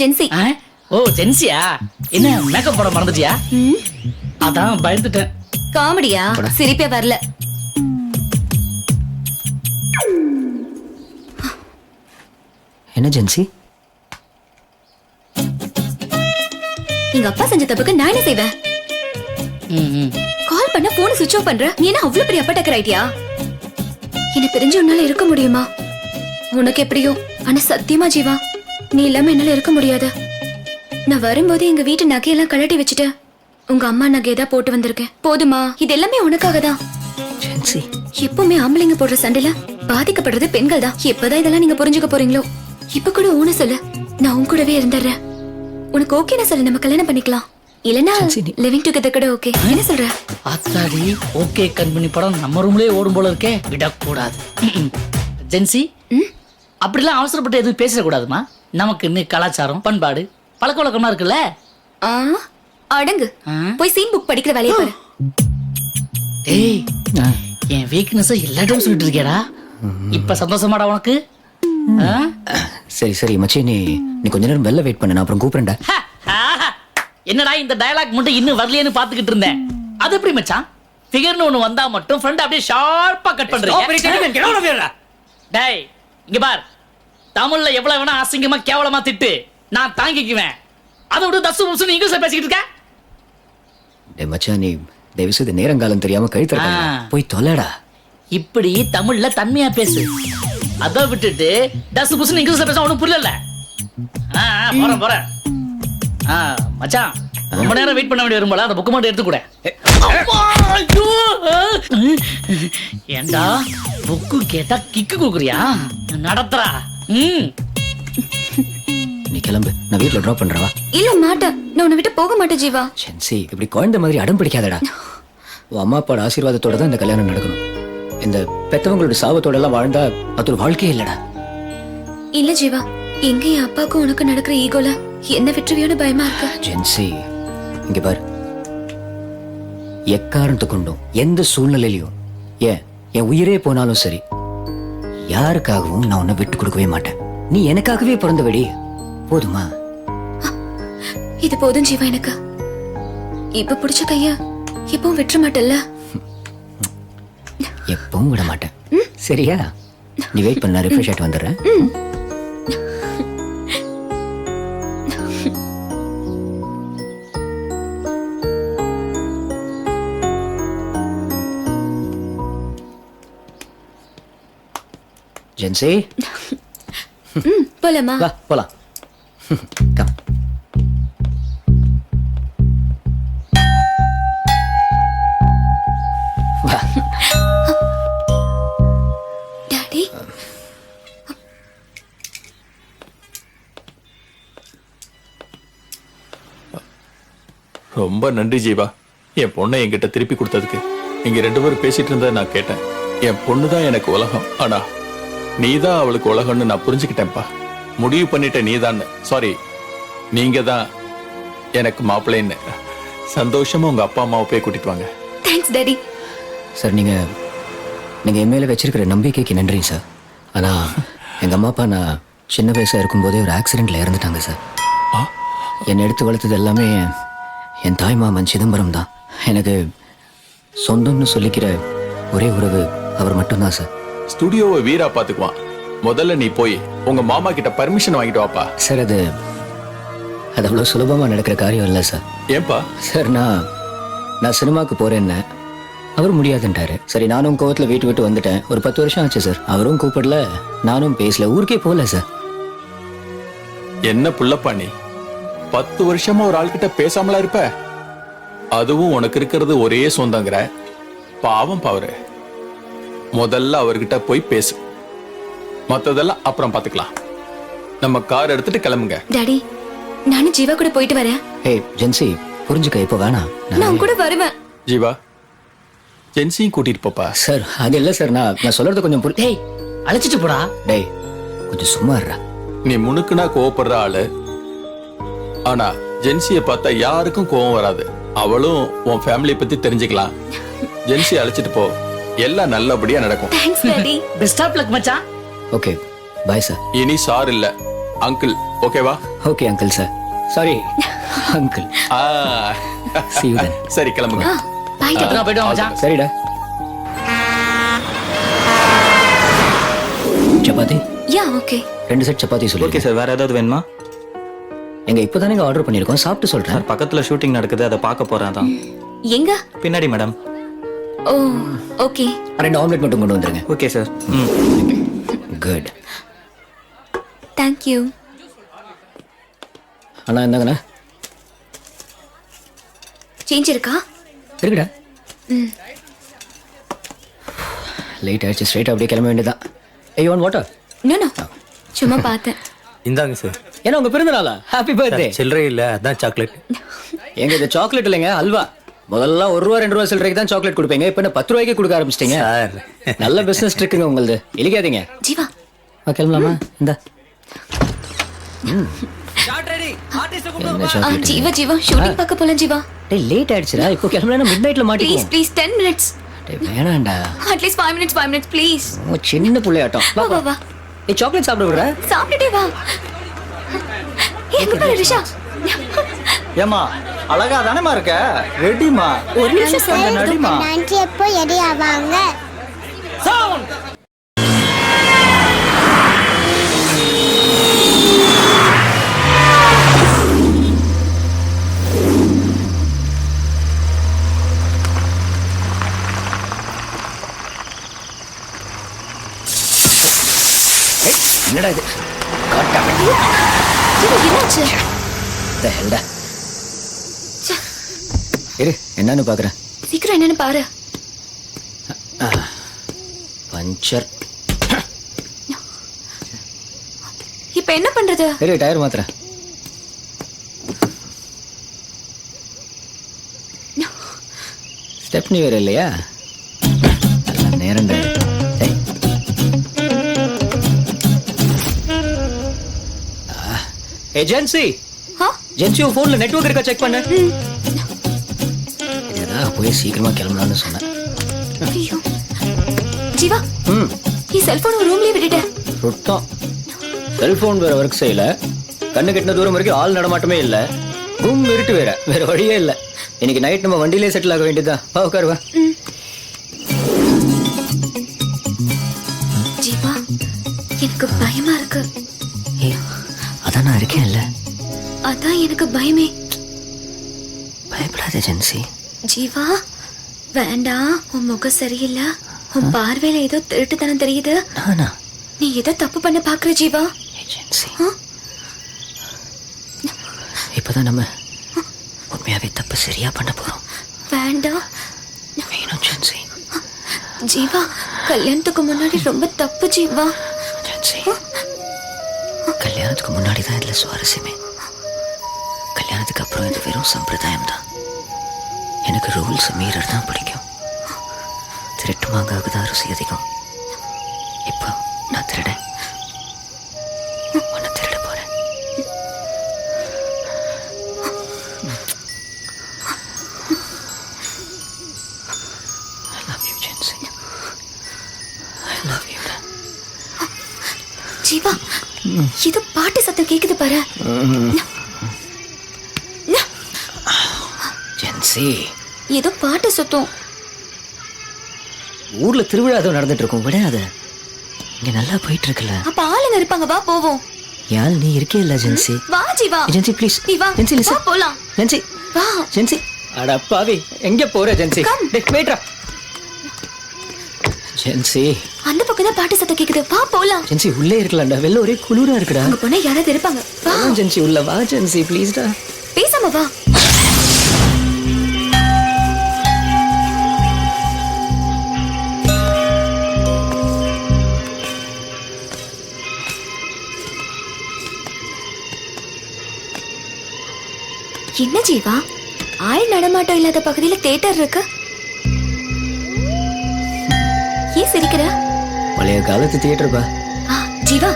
Gen Z? ஓ ஜென்சியா என்ன makeup போட மறந்துட்டியா? அதான் பயந்துட்டேன். காமெடியா? சிரிப்பே வரல. என்ன ஜென்சி எங்க அப்பா செஞ்ச தப்புக்கு நான் என்ன செய்வேன். கால் பண்ண போன் சுவிட்ச் ஆஃப் பண்ற? நீ என்ன அவ்வளவு பெரிய அப்பா டக்கர் ஆயிட்டியா? என்ன பிரிஞ்சு உன்னால இருக்க முடியுமா? உனக்கு எப்படியோ ஆனா சத்தியமா ஜீவா நீ இல்லாம என்னால இருக்க முடியாது. நான் வரும்போது எங்க வீட்டு நகையெல்லாம் கழட்டி வச்சுட்டு உங்க அம்மா நகையதான் போட்டு வந்திருக்கேன். போதுமா? இது எல்லாமே உனக்காக தான். எப்பவுமே ஆம்பளைங்க போடுற சண்டையில பாதிக்கப்படுறது பெண்கள் தான். எப்பதான் இதெல்லாம் நீங்க புரிஞ்சுக்க போறீங்களோ? இப்ப கூட ஊன சொல்லு. நான் உன் கூடவே இருந்துடுறேன். உனக்கு ஓகேனா சொல்லு. நம்ம கல்யாணம் பண்ணிக்கலாம். இல்லனா. லிவிங் டுகெதர் கூட ஓகே என்ன சொல்ற? ஓகே கண்மணி படம் நம்ம ரூம்லயே ஓடும் போல இருக்கே. விடக்கூடாது. ஜென்சி? அப்படிலாம் அவசரப்பட்டு எதுவும் பேசிடக்கூடாதுமா நமக்கு இன்னும் கலாச்சாரம் பண்பாடு பழக்க வழக்கமா இருக்குல்ல? ஆ அடங்கு? போய் சீன் புக் படிக்கிற வேலையை பாரு. டேய் என் வீக்னஸ் எல்லா டைம் சொல்லிட்டு இருக்கேடா இப்ப சந்தோஷமாடா உனக்கு? ஆ? சரி சரி மச்சி நீ நீ கொஞ்ச நேரம் வெளில வெயிட் பண்ணு நான் அப்புறம் கூப்பிடுறேன்டா. ஹ, ஆஹா. என்னடா இந்த டயலாக் மட்டும் இன்னும் வரலையேன்னு பாத்துக்கிட்டு இருந்தேன். அது எப்படி மச்சான்? ஃபிகர்னு ஒண்ணு வந்தா மட்டும் ஃப்ரெண்ட் அப்படியே ஷார்ப்பா கட் பண்றீங்க. டேய் இங்க பார். தமிழ்ல எவ்வளவு வேணா அசிங்கமா கேவலமா திட்டு. நான் தாங்கிக்குவேன். அதை விட தசு முசுன்னு இங்கிலீஷ்ல பேசிக்கிட்டு இருக்க. டேய் மச்சான் நீ தயவு செய்து நேரங்காலம் தெரியாம கழுத்து. போய் தொலைடா இப்படி தமிழ்ல தன்மையா பேசு. அத விட்டுட்டு டசு புசுன்னு இங்கிலீஷ்ல பேச ஒண்ணும் புரியல போறேன் போறேன். ஆ மச்சான் ரொம்ப நேரம் வெயிட் பண்ண வேண்டிய வரும்போல அந்த புக்கு மட்டும் எடுத்து கூட. ஏண்டா புக்கு கேட்டா கிக்கு கொடுக்குறியா? நடத்துறா. நீ கிளம்பு. நான் வீட்ல ட்ராப் பண்றவா? இல்ல மாட்டேன். நான் உன்னை விட்டு போக மாட்டேன் ஜீவா. ஜென்சி இப்படி குழந்தை மாதிரி அடம் பிடிக்காதடா. உன் அம்மா அப்பாவோட ஆசீர்வாதத்தோட தான் இந்த கல்யாணம் நடக்கணும். இந்த பெத்தவங்களோட சாபத்தோட எல்லாம் வாழ்ந்தா அது ஒரு வாழ்க்கையே இல்லடா. இல்ல ஜீவா. எங்க என் அப்பாவுக்கும் உனக்கு நடக்கிற ஈகோல என்ன விட்டுருவியோன்னு பயமா இருக்கு? ஜென்சி இங்க பாரு. எக்காரணத்தை கொண்டும் எந்த சூழ்நிலையிலையும் ஏன் என் உயிரே போனாலும் சரி யாருக்காகவும் நான் உன்னை விட்டு கொடுக்கவே மாட்டேன். நீ எனக்காகவே பிறந்தபடி போதுமா? இது போதும் ஜீவா எனக்கு. இப்ப பிடிச்ச கைய இப்பவும் விட்டுற மாட்டல்ல? எப்பவும் விட மாட்டேன். சரியா? நீ வெயிட் பண்ண ரிஃப்ரெஷ் ஆயிட்டு வந்துடுறேன். ஜென்சி ம் போலாமா? வா போலாம். கம் வா. டாடி ரொம்ப நன்றி ஜீவா. என் பொண்ணை என்கிட்ட திருப்பி கொடுத்ததுக்கு. நீங்க ரெண்டு பேரும் பேசிட்டு இருந்ததை நான் கேட்டேன். என் பொண்ணு தான் எனக்கு உலகம். ஆனா நீ தான் அவளுக்கு உலகம்னு நான் புரிஞ்சுக்கிட்டேன்ப்பா. முடிவு பண்ணிட்ட நீ தான் சாரி நீங்க தான் எனக்கு மாப்பிள்ளைன்னு. சந்தோஷமா உங்க அப்பா அம்மாவை போய் கூட்டிட்டு வாங்க. தேங்க்ஸ் டாடி சார் நீங்க நீங்க என் மேல வச்சிருக்கிற நம்பிக்கைக்கு நன்றி சார் ஆனா எங்க அம்மா அப்பா நான் சின்ன வயசா இருக்கும்போதே ஒரு ஆக்சிடென்ட்ல இறந்துட்டாங்க சார் என்னை எடுத்து வளர்த்தது எல்லாமே என் தாய் மாமன் சிதம்பரம் தான். எனக்கு சொந்தம்னு சொல்லிக்கிற ஒரே உறவு அவர் மட்டும்தான் சார் ஸ்டுடியோவை வீரா பாத்துக்குவான். முதல்ல நீ போய் உங்க மாமா கிட்ட பர்மிஷன் வாங்கிட்டு வாப்பா. சார் அது அது அவ்வளோ சுலபமாக நடக்கிற காரியம் இல்லை சார். ஏன்பா? சார் நான் நான் சினிமாவுக்கு போறேன்னு. அவர் முடியாதுன்ட்டாரு. சரி நானும் கோவத்தில் வீட்டு விட்டு வந்துட்டேன். ஒரு பத்து வருஷம் ஆச்சு சார். அவரும் கூப்பிடல நானும் பேசல. ஊருக்கே போகல சார். என்ன புள்ளப்பா நீ? பத்து வருஷமா ஒரு ஆள்கிட்ட பேசாமலா இருப்ப? அதுவும் உனக்கு இருக்கிறது ஒரே சொந்தங்கிற. பாவம் பாவரு முதல்ல அவர்கிட்ட போய் பேசு. மத்ததெல்லாம் அப்புறம் பாத்துக்கலாம். நம்ம கார் எடுத்துட்டு கிளம்புங்க. டாடி நானும் ஜீவா கூட போயிட்டு வரேன். ஏய் ஜென்சி புரிஞ்சுக்க இப்போ வேணாம் நான் கூட வருவேன். ஜீவா ஜென்சியும் கூட்டிட்டு போப்பா. சார் அது இல்லை சார் நான் நான் சொல்றது கொஞ்சம் புரி டேய் அழைச்சிட்டு போடா. டேய் கொஞ்சம் சும்மா இருடா. நீ முணுக்குனா கோவப்படுற ஆளு. ஆனா ஜென்சிய பார்த்தா யாருக்கும் கோவம் வராது. அவளும் உன் ஃபேமிலியை பத்தி தெரிஞ்சுக்கலாம். ஜென்சி அழைச்சிட்டு போ. எல்லாம் நல்லபடியா நடக்கும். Thanks daddy best of luck மச்சான். ஓகே பாய் சார் இனி சார் இல்ல. அங்கிள் ஓகேவா okay uncle sir sorry uncle ah, See you then. சரி கிளம்புங்க. பாய் பத்திரமா போயிட்டு வாங்க மச்சான். சரிடா சப்பாத்தி? யா ஓகே ரெண்டு செட் சப்பாத்தி சொல்லி ஓகே சார் வேற ஏதாவது வேணுமா? எங்க இப்போதானே ஆர்டர் பண்ணியிருக்கோம். சாப்பிட்டு சொல்றேன். பக்கத்துல ஷூட்டிங் நடக்குது. அதை பார்க்க போறேன் அதான். எங்க? பின்னாடி மேடம் ஓ ஓகே. ரெண்டு ஆம்லெட் மட்டும் கொண்டு வந்துருங்க. ஓகே சார் ம். குட் தேங்க் யூ அண்ணா என்னங்கண்ணா சேஞ்ச் இருக்கா? இருக்குடா. லேட் ஆயிடுச்சு. ஸ்ட்ரைட் அப்படியே கிளம்ப வேண்டியதான் I one water no no சும்மா பார்த்தேன். இந்தாங்க சார் ஏன்னா உங்க பிறந்த நாளா? ஹாப்பி பர்த்டே சில்லறை இல்ல அதான் சாக்லேட் எங்க இது சாக்லேட் இல்லைங்க அல்வா. முதல்ல ஒரு ரூபா ரெண்டு ரூபா சில்லறைக்கு தான் சாக்லேட் கொடுப்பீங்க. இப்போ என்ன பத்து ரூபாய்க்கு கொடுக்க ஆரம்பிச்சிட்டீங்க? சார். நல்ல பிசினஸ் இருக்குங்க உங்களுது. இழிக்காதீங்க. ஜீவா. கிளம்பலாமா? இந்த. ஜீவா ஜீவா. ஷூட்டிங் பார்க்க போலாம் ஜீவா. டேய் லேட் ஆயிடுச்சுடா. இப்போ கிளம்பலாம் மிட் நைட்ல ப்ளீஸ் மாட்டிக்குவோம். ப்ளீஸ் டென் மினிட்ஸ் டேய் வேணாம்டா. At least five minutes five minutes please உன் சின்ன புள்ளையாட்டம். வா வா வா. சாக்லேட் சாப்பிட விடுற? சாப்பிட்டுட்டே வா. எங்க பாரு ரிஷா. ஏமா அழகா தானேமா இருக்க? ரெடிமா ஒரு நிமிஷம் சார் நடிமா நன்றி எப்போ எடி ஆவாங்க? என்னடா இது? காட்டா ஜீவா என்னாச்சு இந்த ஹெல்டா இரு என்னன்னு பாக்குறேன். சீக்கிரம் என்னன்னு பாரு. பஞ்சர். இப்ப என்ன பண்றது? இரு டயர் மாத்துறேன். ஸ்டெப்னி வேற இல்லையா? நேரம் ஏஜென்சி. ஜென்சி உன் போன்ல நெட்வொர்க் இருக்கா செக் பண்ணு. போய் சீக்கிரமா கிளம்பலாம்னு சொன்னேன். ஐயோ. ஜீவா ம். நீ செல்போன் ரூம்லயே விட்டுட்டேன் சுத்தம். செல்போன் வேற ஒர்க் செய்யல. கண்ணு கெட்டின தூரம் வரைக்கும் ஆள் நடமாட்டமே இல்ல. கும் இருட்டு வேற. வேற வழியே இல்ல. இன்னைக்கு நைட் நம்ம வண்டியிலே செட்டில் ஆக வேண்டியதா வா உட்காரு வா. ஜீவா எனக்கு பயமா இருக்கு. அதான் நான் இருக்கேன் இல்ல அதான் எனக்கு பயமே. பயப்படாத ஜென்சி. ஜீவா வேண்டாம் உன் முகம் சரியில்லை. உன் பார்வையில ஏதோ திருட்டுத்தனம் தெரியுது. நானா நீ ஏதோ தப்பு பண்ண பாக்குற ஜீவா. ஏஜென்சி? இப்பதான் நம்ம உண்மையாவே தப்பு சரியா பண்ண போறோம். வேண்டாம் வேணும் ஜென்சி ஜீவா கல்யாணத்துக்கு முன்னாடி ரொம்ப தப்பு ஜீவா. கல்யாணத்துக்கு முன்னாடி தான் இதுல சுவாரஸ்யமே. கல்யாணத்துக்கு அப்புறம் இது வெறும் சம்பிரதாயம் தான் எனக்கு ரூல்ஸ் மீறர் தான் பிடிக்கும். திருட்டு மாங்காவுக்கு தான் ருசி அதிகம். இப்போ நான் திருடேன். உன்னை திருட போறேன். I love you, Jensi. I love you. Jeeva இது பாட்டு சத்தம் கேக்குது பாரு. ஜென்சி ஏதோ பாட்டு சத்தம். ஊர்ல திருவிழா ஏதோ நடந்துட்டு இருக்கும் விட அத. இங்க நல்லா போயிட்டு இருக்குல்ல அப்ப ஆளுங்க இருப்பாங்க வா போவோம். யாழ் நீ இருக்கே இல்ல ஜென்சி. வா ஜீவா ஜென்சி ப்ளீஸ். நீ வா. ஜென்சி வா லிசன் போலாம். ஜென்சி. வா. ஜென்சி. அட பாவி எங்க போற ஜென்சி. டேய் வெயிட்ரா ஜென்சி. அந்த பக்கம் தான் பாட்டு சத்தம் கேக்குது. வா போலாம். ஜென்சி உள்ளே இருக்கலாம்டா. வெளில ஒரே குளிரா இருக்குடா. அங்க போனா யாராவது இருப்பாங்க. வா. வா ஜென்சி உள்ள வா ஜென்சி ப்ளீஸ்டா பேசாம வா. என்ன ஜீவா? ஆள் நடமாட்டம் இல்லாத பகுதியில தேட்டர் இருக்கு? ஏன் சிரிக்கிற? பழைய காலத்து தியேட்டர் பா. ஜீவா.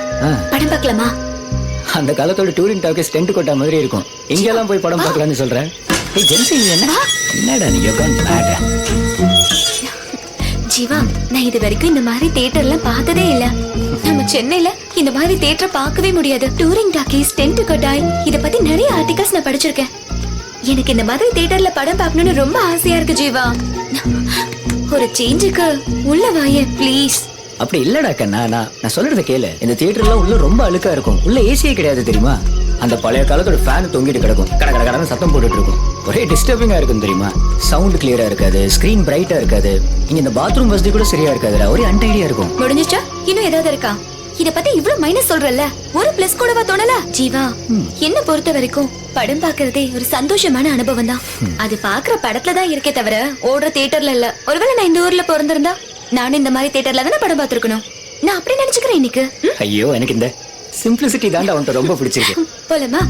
படம் பார்க்கலாமா? அந்த காலத்தோட டூரிங் டாக்கஸ் டென்ட் கொட்டா மாதிரி இருக்கும். இங்கெல்லாம் போய் படம் பார்க்கலாம்னு சொல்றேன். ஏய் ஜென்சி நீ என்ன? என்னடா நீ மேட ஜீவா நான் இது வரைக்கும் இந்த மாதிரி தியேட்டர்லாம் பார்த்ததே இல்ல. நம்ம சென்னையில இந்த மாதிரி தியேட்டர் பார்க்கவே முடியாது. டூரிங் டாக்கீஸ் டென்ட் கட்டாய் இத பத்தி நிறைய ஆர்டிகல்ஸ் நான் படிச்சிருக்கேன். எனக்கு இந்த மாதிரி தியேட்டர்ல படம் பார்க்கணும்னு ரொம்ப ஆசையா இருக்கு ஜீவா. ஒரு சேஞ்சுக்கு உள்ள வாயே ப்ளீஸ் அப்படி இல்லடா கண்ணா நான் நான் சொல்றத கேளு. இந்த தியேட்டர்லாம் உள்ள ரொம்ப அழுக்கா இருக்கும். உள்ள ஏசியே கிடையாது தெரியுமா? அந்த பழைய காலத்தோட ஃபேன் தொங்கிட்டு கிடக்கும். கட கட கடன்னு சத்தம் போட்டுட்டு இருக்கும் ஒரே டிஸ்டர்பிங்கா இருக்கும் தெரியுமா? சவுண்ட் கிளியரா இருக்காது ஸ்கிரீன் பிரைட்டா இருக்காது. இங்க இந்த பாத்ரூம் வசதி கூட சரியா இருக்காதுடா. ஒரே அன்டைடியா இருக்கும். முடிஞ்சிச்சா? இன்னும் ஏதாவது இருக்கா? இத பத்தி இவ்ளோ மைனஸ் சொல்றல்ல? ஒரு பிளஸ் கூடவா தோணல? ஜீவா என்ன பொறுத்த வரைக்கும் படம் பாக்குறதே ஒரு சந்தோஷமான அனுபவம் தான் அது பாக்குற படத்துல தான் இருக்கே தவிர ஓடுற தியேட்டர்ல இல்ல. ஒருவேளை நான் இந்த ஊர்ல பிறந்திருந்தா நானும் இந்த மாதிரி தியேட்டர்ல தானே படம் பார்த்திருக்கணும்? நான் அப்படி நினைச்சுக்கிறேன் இன்னைக்கு? ஐயோ எனக்கு இந்த சிம்பிளிசிட்டி தாண்டா அவன்கிட்ட ரொம்ப பிடிச்சிருக்கு. போலாமா?